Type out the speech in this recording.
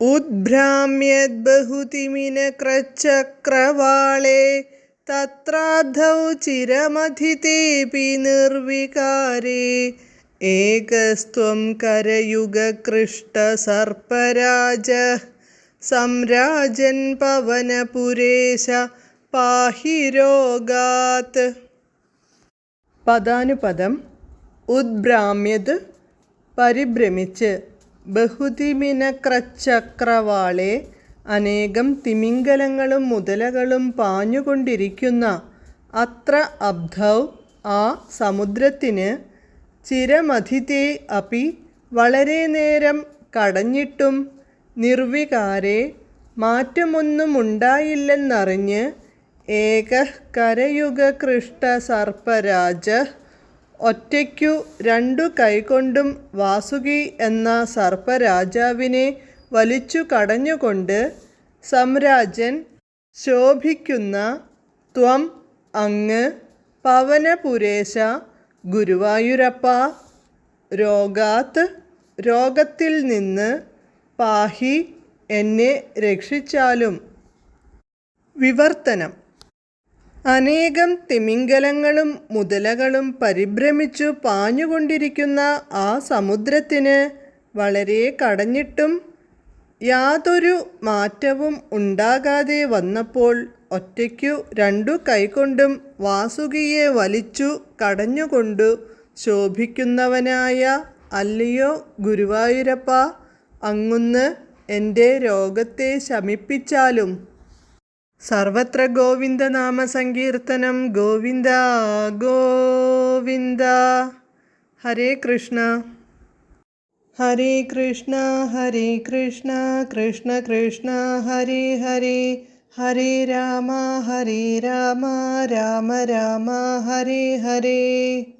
ഉദ്ഭ്രാമ്യദ്ബഹുതിമിനക്രച്ചക്രവാളേ തത്രാധൗ ചിരമധിതേऽपि നിർവികാരേ. ഏകസ്ത്വം കരയുഗകൃഷ്ടസർപ്പരാജ സംരാജൻ പവനപുരേശ പാഹി രോഗാത് പദാനുപദം ഉദ്ഭ്രാമ്യത് പരിഭ്രമിച്ച് ബഹുതിമിനക്രച്ചക്രവാളെ അനേകം തിമിംഗലങ്ങളും മുതലകളും പാഞ്ഞുകൊണ്ടിരിക്കുന്ന അത്ര അബ്ധൗ ആ സമുദ്രത്തിന് ചിരമധിതേ അപി വളരെ നേരം കടഞ്ഞിട്ടും നിർവികാരെ മാറ്റമൊന്നുമുണ്ടായില്ലെന്നറിഞ്ഞ് ഏകഃ കരയുഗകൃഷ്ട സർപ്പരാജ ഒറ്റയ്ക്കു രണ്ടു കൈകൊണ്ടും വാസുകി എന്ന സർപ്പരാജാവിനെ വലിച്ചു കടഞ്ഞുകൊണ്ട് സംരാജൻ ശോഭിക്കുന്ന ത്വം അങ്ങ് പവനപുരേശ ഗുരുവായൂരപ്പ രോഗാത്ത് രോഗത്തിൽ നിന്ന് പാഹി എന്നെ രക്ഷിച്ചാലും. വിവർത്തനം. അനേകം തിമിംഗലങ്ങളും മുതലകളും പരിഭ്രമിച്ചു പാഞ്ഞുകൊണ്ടിരിക്കുന്ന ആ സമുദ്രത്തിന് വളരെ കടഞ്ഞിട്ടും യാതൊരു മാറ്റവും ഉണ്ടാകാതെ വന്നപ്പോൾ ഒറ്റയ്ക്കു രണ്ടു കൈകൊണ്ടും വാസുകിയെ വലിച്ചു കടഞ്ഞുകൊണ്ടു ശോഭിക്കുന്നവനായ അല്ലയോ ഗുരുവായൂരപ്പ അങ്ങുന്ന് എന്റെ രോഗത്തെ ശമിപ്പിച്ചാലും സർവത്ര ഗോവിന്ദനാമ സങ്കീർത്തനം ഗോവിന്ദ ഗോവിന്ദ. ഹരേ കൃഷ്ണ. ഹരേ കൃഷ്ണ ഹരേ കൃഷ്ണ കൃഷ്ണ കൃഷ്ണ ഹരേ ഹരേ. ഹരേ രാമ ഹരേ രാമ രാമ രാമ ഹരേ ഹരേ.